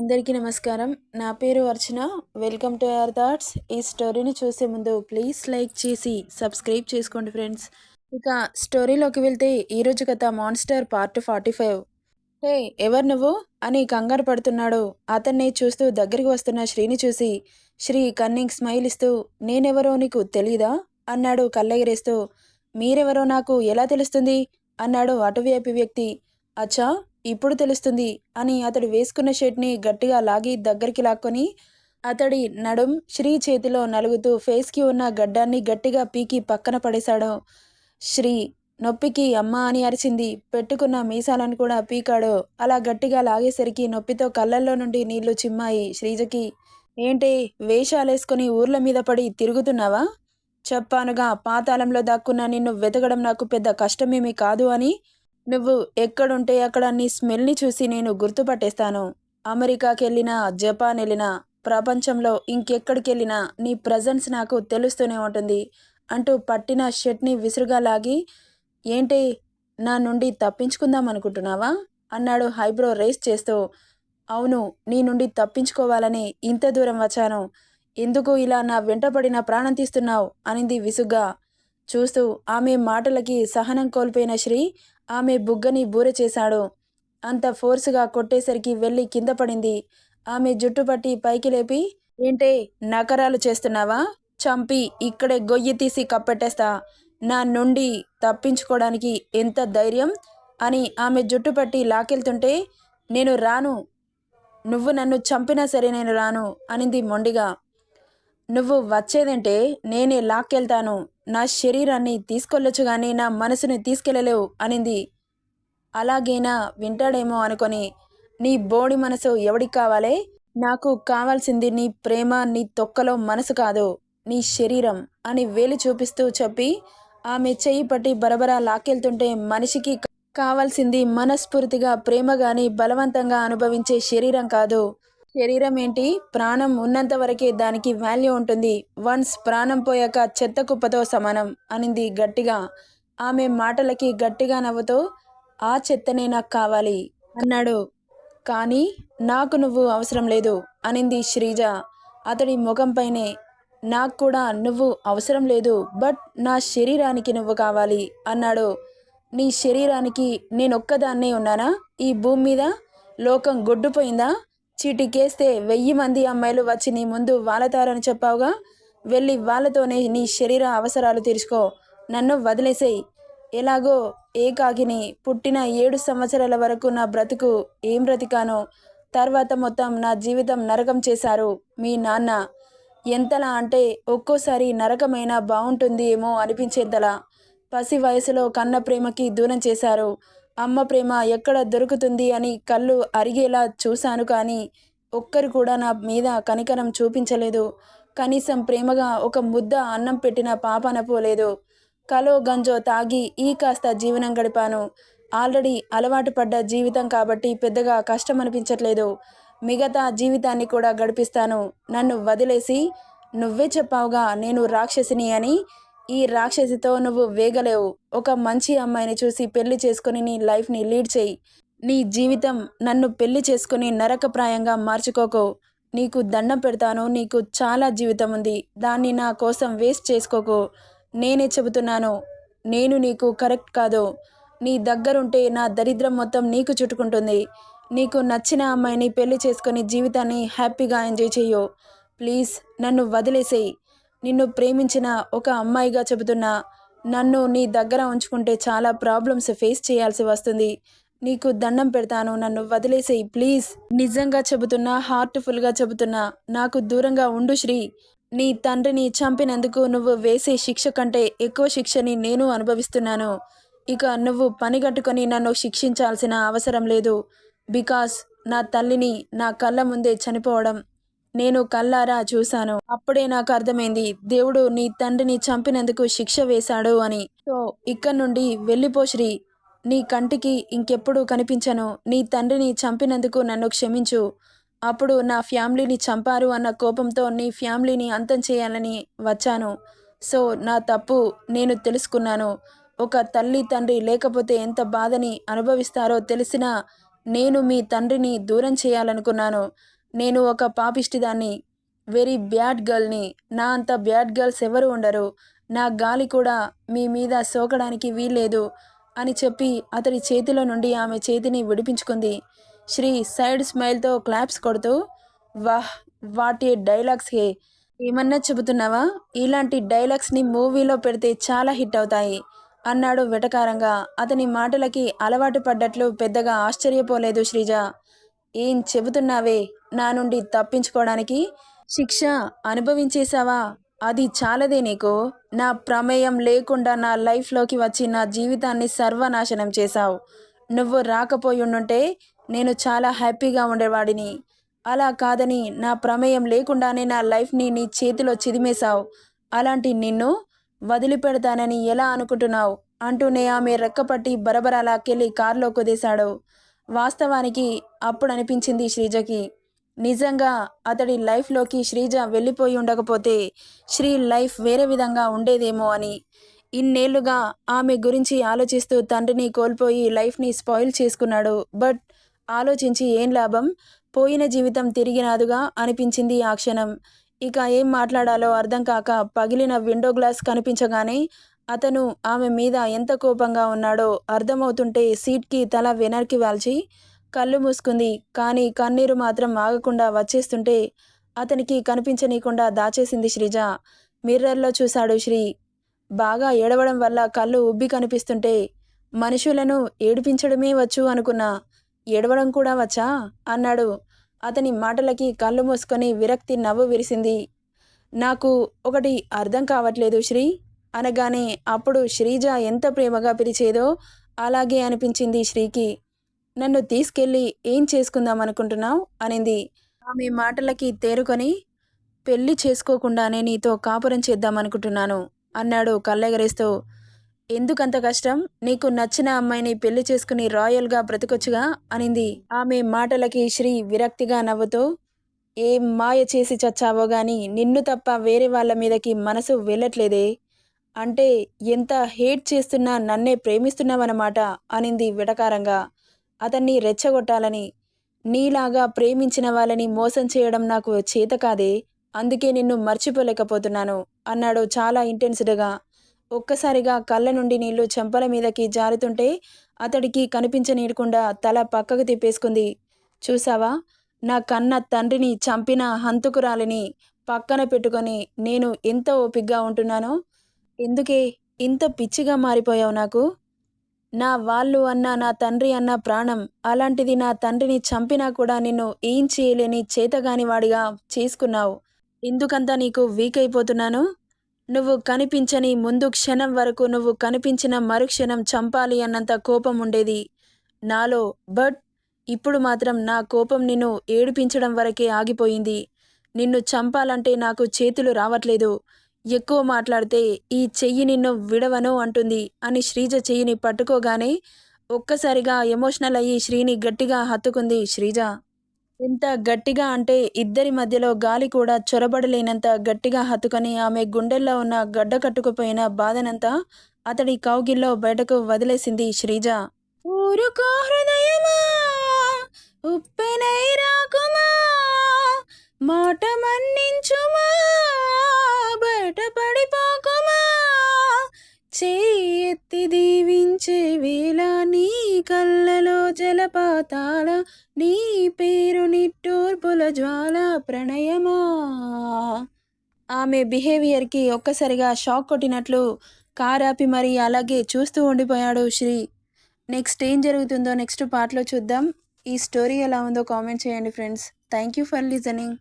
అందరికీ నమస్కారం. నా పేరు Archana. Welcome to our thoughts. ఈ స్టోరీని చూసే ముందు ప్లీజ్ లైక్ చేసి సబ్స్క్రైబ్ చేసుకోండి ఫ్రెండ్స్. ఇక స్టోరీలోకి వెళ్తే ఈరోజు కథ monster part forty five. Hey ఎవరు నువ్వు? అని కంగారు పడుతున్నాడు. అతన్ని చూస్తూ దగ్గరికి వస్తున్న శ్రీని చూసి శ్రీ కన్నింగ్ స్మైల్ ఇస్తూ నేనెవరో నీకు తెలీదా? అన్నాడు కళ్ళెగిరేస్తూ. మీరెవరో నాకు ఎలా తెలుస్తుంది? అన్నాడు అటువైపు వ్యక్తి. అచ్చా ఇప్పుడు తెలుస్తుంది అని అతడు వేసుకున్న షర్ట్ని గట్టిగా లాగి దగ్గరికి లాక్కొని అతడి నడుం శ్రీ చేతిలో నలుగుతూ ఫేస్కి ఉన్న గడ్డాన్ని గట్టిగా పీకి పక్కన పడేశాడు. శ్రీ నొప్పికి అమ్మ అని అరిచింది. పెట్టుకున్న మీసాలను కూడా పీకాడు. అలా గట్టిగా లాగేసరికి నొప్పితో కళ్ళల్లో నుండి నీళ్ళు చిమ్మాయి శ్రీజకి. ఏంటి వేషాలేసుకుని ఊర్ల మీద పడి తిరుగుతున్నావా? చెప్పానుగా పాతాళంలో దాక్కున్న నిన్ను వెతకడం నాకు పెద్ద కష్టమేమీ కాదు అని నువ్వు ఎక్కడుంటే అక్కడ నీ స్మెల్ని చూసి నేను గుర్తుపట్టేస్తాను. అమెరికాకి వెళ్ళినా జపాన్ వెళ్ళినా ప్రపంచంలో ఇంకెక్కడికి వెళ్ళినా నీ ప్రజెన్స్ నాకు తెలుస్తూనే ఉంటుంది అంటూ పట్టిన షర్ట్ని విసురుగా లాగి ఏంటి నా నుండి తప్పించుకుందాం అనుకుంటున్నావా? అన్నాడు హైబ్రో రేస్ చేస్తూ. అవును నీ నుండి తప్పించుకోవాలని ఇంత దూరం వచ్చాను. ఎందుకు ఇలా నా వెంటపడిన ప్రాణం తీస్తున్నావు? అనింది విసుగ్గా. చూస్తూ ఆమె మాటలకి సహనం కోల్పోయిన శ్రీ ఆమె బుగ్గని బూర చేశాడు. అంత ఫోర్సుగా కొట్టేసరికి వెళ్ళి కింద పడింది. ఆమె జుట్టు పట్టి పైకి లేపి ఏంటే నకరాలు చేస్తున్నావా? చంపి ఇక్కడే గొయ్యి తీసి కప్పెట్టేస్తా. నా నుండి తప్పించుకోవడానికి ఎంత ధైర్యం? అని ఆమె జుట్టు పట్టి లాకెళ్తుంటే నేను రాను. నువ్వు నన్ను చంపినా సరే నేను రాను అనింది మొండిగా. నువ్వు వచ్చేదంటే నేనే లాక్కెళ్తాను. నా శరీరాన్ని తీసుకెళ్ళొచ్చు కానీ నా మనసుని తీసుకెళ్ళలేవు అనింది. అలాగైనా వింటాడేమో అనుకొని నీ బోడి మనసు ఎవడికి కావాలే? నాకు కావాల్సింది నీ ప్రేమ నీ తొక్కలో మనసు కాదు నీ శరీరం అని వేలు చూపిస్తూ చెప్పి ఆమె చెయ్యి పట్టి బరబరా లాక్కెళ్తుంటే మనిషికి కావాల్సింది మనస్ఫూర్తిగా ప్రేమ గాని బలవంతంగా అనుభవించే శరీరం కాదు. శరీరం ఏంటి? ప్రాణం ఉన్నంత వరకే దానికి వాల్యూ ఉంటుంది. వన్స్ ప్రాణం పోయాక చెత్త కుప్పతో సమానం అనింది గట్టిగా. ఆమె మాటలకి గట్టిగా నవ్వుతూ ఆ చెత్తనే నాకు కావాలి అన్నాడు. కానీ నాకు నువ్వు అవసరం లేదు అనింది శ్రీజ. అతడి ముఖంపైనే నాకు కూడా నువ్వు అవసరం లేదు బట్ నా శరీరానికి నువ్వు కావాలి అన్నాడు. నీ శరీరానికి నేనొక్కదాన్నే ఉన్నానా? ఈ భూమి మీద లోకం గొడ్డుపోయిందా? చీటికేస్తే వెయ్యి మంది అమ్మాయిలు వచ్చి నీ ముందు వాలతారని చెప్పావుగా? వెళ్ళి వాళ్ళతోనే నీ శరీర అవసరాలు తీర్చుకో. నన్ను వదిలేసేయి. ఎలాగో ఏకాకిని పుట్టిన ఏడు సంవత్సరాల వరకు నా బ్రతుకు ఏం బ్రతికానో తర్వాత మొత్తం నా జీవితం నరకం చేశారు మీ నాన్న. ఎంతలా అంటే ఒక్కోసారి నరకమైనా బాగుంటుంది ఏమో అనిపించేంతలా పసి వయసులో కన్న ప్రేమకి దూరం చేశారు. అమ్మ ప్రేమ ఎక్కడ దొరుకుతుంది అని కళ్ళు అరిగేలా చూశాను కానీ ఒక్కరు కూడా నా మీద కనికరం చూపించలేదు. కనీసం ప్రేమగా ఒక ముద్ద అన్నం పెట్టిన పాపన పోలేదు కలో గంజో తాగి ఈ కాస్త జీవనం గడిపాను. ఆల్రెడీ అలవాటు పడ్డ జీవితం కాబట్టి పెద్దగా కష్టం అనిపించట్లేదు మిగతా జీవితాన్ని కూడా గడిపిస్తాను. నన్ను వదిలేసి నువ్వే చెప్పావుగా నేను రాక్షసిని అని ఈ రాక్షసితో నువ్వు వేగలేవు. ఒక మంచి అమ్మాయిని చూసి పెళ్ళి చేసుకుని నీ లైఫ్ని లీడ్ చేయి. నీ జీవితం నన్ను పెళ్ళి చేసుకుని నరకప్రాయంగా మార్చుకోకు. నీకు దండం పెడతాను నీకు చాలా జీవితం ఉంది. దాన్ని నా కోసం వేస్ట్ చేసుకోకు. నేనే చెబుతున్నాను నేను నీకు కరెక్ట్ కాదు. నీ దగ్గరుంటే నా దరిద్రం మొత్తం నీకు చుట్టుకుంటుంది. నీకు నచ్చిన అమ్మాయిని పెళ్ళి చేసుకుని జీవితాన్ని హ్యాపీగా ఎంజాయ్ చెయ్యు. ప్లీజ్ నన్ను వదిలేసేయి. నిన్ను ప్రేమించిన ఒక అమ్మాయిగా చెబుతున్నా నన్ను నీ దగ్గర ఉంచుకుంటే చాలా ప్రాబ్లమ్స్ ఫేస్ చేయాల్సి వస్తుంది. నీకు దండం పెడతాను నన్ను వదిలేసేయి ప్లీజ్. నిజంగా చెబుతున్నా హార్ట్ఫుల్గా చెబుతున్నా నాకు దూరంగా ఉండు శ్రీ. నీ తండ్రిని చంపినందుకు నువ్వు వేసే శిక్ష కంటే ఎక్కువ శిక్షని నేను అనుభవిస్తున్నాను. ఇక నువ్వు పనిగట్టుకొని నన్ను శిక్షించాల్సిన అవసరం లేదు. బికాస్ నా తల్లిని నా కళ్ళ ముందే చనిపోవడం నేను కల్లారా చూశాను. అప్పుడే నాకు అర్థమైంది దేవుడు నీ తండ్రిని చంపినందుకు శిక్ష వేశాడు అని. సో ఇక్కడ నుండి వెళ్ళిపో శ్రీ. నీ కంటికి ఇంకెప్పుడు కనిపించను. నీ తండ్రిని చంపినందుకు నన్ను క్షమించు. అప్పుడు నా ఫ్యామిలీని చంపారు అన్న కోపంతో నీ ఫ్యామిలీని అంతం చేయాలని వచ్చాను. సో నా తప్పు నేను తెలుసుకున్నాను. ఒక తల్లి తండ్రి లేకపోతే ఎంత బాధని అనుభవిస్తారో తెలిసినా నేను మీ తండ్రిని దూరం చేయాలనుకున్నాను. నేను ఒక పాపిష్టిదాన్ని వెరీ బ్యాడ్ గర్ల్ని. నా అంత బ్యాడ్ గర్ల్స్ ఎవరు ఉండరు. నా గాలి కూడా మీ మీద సోకడానికి వీల్లేదు అని చెప్పి అతడి చేతిలో నుండి ఆమె చేతిని విడిపించుకుంది. శ్రీ సైడ్ స్మైల్తో క్లాప్స్ కొడుతూ వాహ్ వాటి డైలాగ్స్ హే. ఏమన్నా చెబుతున్నావా? ఇలాంటి డైలాగ్స్ని మూవీలో పెడితే చాలా హిట్ అవుతాయి అన్నాడు వెటకారంగా. అతని మాటలకి అలవాటు పడ్డట్లు పెద్దగా ఆశ్చర్యపోలేదు శ్రీజ. ఏం చెబుతున్నావే? నా నుండి తప్పించుకోవడానికి శిక్ష అనుభవించేశావా? అది చాలదే నీకు. నా ప్రమేయం లేకుండా నా లైఫ్లోకి వచ్చి నా జీవితాన్ని సర్వనాశనం చేశావు. నువ్వు రాకపోయి ఉండుంటే నేను చాలా హ్యాపీగా ఉండేవాడిని. అలా కాదని నా ప్రమేయం లేకుండానే నా లైఫ్ని నీ చేతిలో చిదిమేశావు. అలాంటి నిన్ను వదిలిపెడతానని ఎలా అనుకుంటున్నావు? అంటూనే ఆమె రెక్కపట్టి బరబరలాకెళ్ళి కారులో కుదేశాడు. వాస్తవానికి అప్పుడు అనిపించింది శ్రీజకి. నిజంగా అతడి లైఫ్లోకి శ్రీజ వెళ్ళిపోయి ఉండకపోతే శ్రీ లైఫ్ వేరే విధంగా ఉండేదేమో అని. ఇన్నేళ్ళుగా ఆమె గురించి ఆలోచిస్తూ తండ్రిని కోల్పోయి లైఫ్ని స్పాయిల్ చేసుకున్నాడు. బట్ ఆలోచించి ఏం లాభం? పోయిన జీవితం తిరిగినాదుగా అనిపించింది ఆ క్షణం. ఇక ఏం మాట్లాడాలో అర్థం కాక పగిలిన విండో గ్లాస్ కనిపించగానే అతను ఆమె మీద ఎంత కోపంగా ఉన్నాడో అర్థమవుతుంటే సీట్కి తల వెనక్కి వాల్చి కళ్ళు మూసుకుంది. కానీ కన్నీరు మాత్రం ఆగకుండా వచ్చేస్తుంటే అతనికి కనిపించనీయకుండా దాచేసింది శ్రీజ. మిర్రర్లో చూశాడు శ్రీ. బాగా ఏడవడం వల్ల కళ్ళు ఉబ్బి కనిపిస్తుంటే మనుషులను ఏడిపించడమే వచ్చు అనుకున్నా. ఏడవడం కూడా వచ్చా? అన్నాడు. అతని మాటలకి కళ్ళు మూసుకొని విరక్తి నవ్వు విరిసింది. నాకు ఒకటి అర్థం కావట్లేదు శ్రీ. అనగానే అప్పుడు శ్రీజ ఎంత ప్రేమగా పిలిచేదో అలాగే అనిపించింది శ్రీకి. నన్ను తీసుకెళ్ళి ఏం చేసుకుందాం అనుకుంటున్నావు? అనింది. ఆమె మాటలకి తేరుకొని పెళ్ళి చేసుకోకుండానే నీతో కాపురం చేద్దామనుకుంటున్నాను అన్నాడు కళ్ళెగరేస్తూ. ఎందుకంత కష్టం? నీకు నచ్చిన అమ్మాయిని పెళ్ళి చేసుకుని రాయల్గా బ్రతకొచ్చుగా? అనింది. ఆమె మాటలకి శ్రీ విరక్తిగా నవ్వుతూ. ఏం మాయ చేసి చచ్చావో గాని నిన్ను తప్ప వేరే వాళ్ళ మీదకి మనసు వెళ్ళట్లేదే. అంటే ఎంత హేట్ చేస్తున్నా నన్నే ప్రేమిస్తున్నావన్నమాట అనింది విడకారంగా అతన్ని రెచ్చగొట్టాలని నీలాగా ప్రేమించిన వాళ్ళని మోసం చేయడం నాకు చేత కాదే అందుకే నిన్ను మర్చిపోలేకపోతున్నాను అన్నాడు చాలా ఇంటెన్స్డ్గా ఒక్కసారిగా కళ్ళ నుండి నీళ్ళు చెంపల మీదకి జారుతుంటే అతడికి కనిపించనీయకుండా తల పక్కకు తిప్పేసుకుంది. చూసావా? నా కన్న తండ్రిని చంపిన హంతుకురాలిని పక్కన పెట్టుకొని నేను ఎంత ఓపిగ్గా ఉంటున్నానో? ఎందుకే ఇంత పిచ్చిగా మారిపోయావు నాకు? నా వాళ్ళు అన్న నా తండ్రి అన్న ప్రాణం. అలాంటిది నా తండ్రిని చంపినా కూడా నిన్ను ఏం చేయలేని చేతగాని వాడిగా చేసుకున్నావు. ఎందుకంతా నీకు వీక్ అయిపోతున్నాను నువ్వు కనిపించని ముందు క్షణం వరకు నువ్వు కనిపించిన మరుక్షణం చంపాలి అన్నంత కోపం ఉండేది. నాలో బట్ ఇప్పుడు మాత్రం నా కోపం నిన్ను ఏడిపించడం వరకే ఆగిపోయింది. నిన్ను చంపాలంటే నాకు చేతులు రావట్లేదు. ఎక్కువ మాట్లాడితే ఈ చెయ్యి నిన్ను విడవను అంటుంది అని శ్రీజ చెయ్యిని పట్టుకోగానే ఒక్కసారిగా ఎమోషనల్ అయ్యి శ్రీని గట్టిగా హత్తుకుంది శ్రీజ. ఎంత గట్టిగా అంటే ఇద్దరి మధ్యలో గాలి కూడా చొరబడలేనంత గట్టిగా హత్తుకొని ఆమె గుండెల్లో ఉన్న గడ్డ కట్టుకుపోయిన బాధనంతా అతడి కౌగిల్లో బయటకు వదిలేసింది శ్రీజ. ఊరుకో హృదయమా? ఉప్పెనై రాకుమా? మాట మన్ని జ్వాల ప్రణయమా ఆమె బిహేవియర్కి ఒక్కసారిగా షాక్ కొట్టినట్లు కారాపి మరి అలాగే చూస్తూ ఉండిపోయాడు శ్రీ. నెక్స్ట్ ఏం జరుగుతుందో నెక్స్ట్ పార్ట్లో చూద్దాం. ఈ స్టోరీ ఎలా ఉందో కామెంట్ చేయండి friends thank you for listening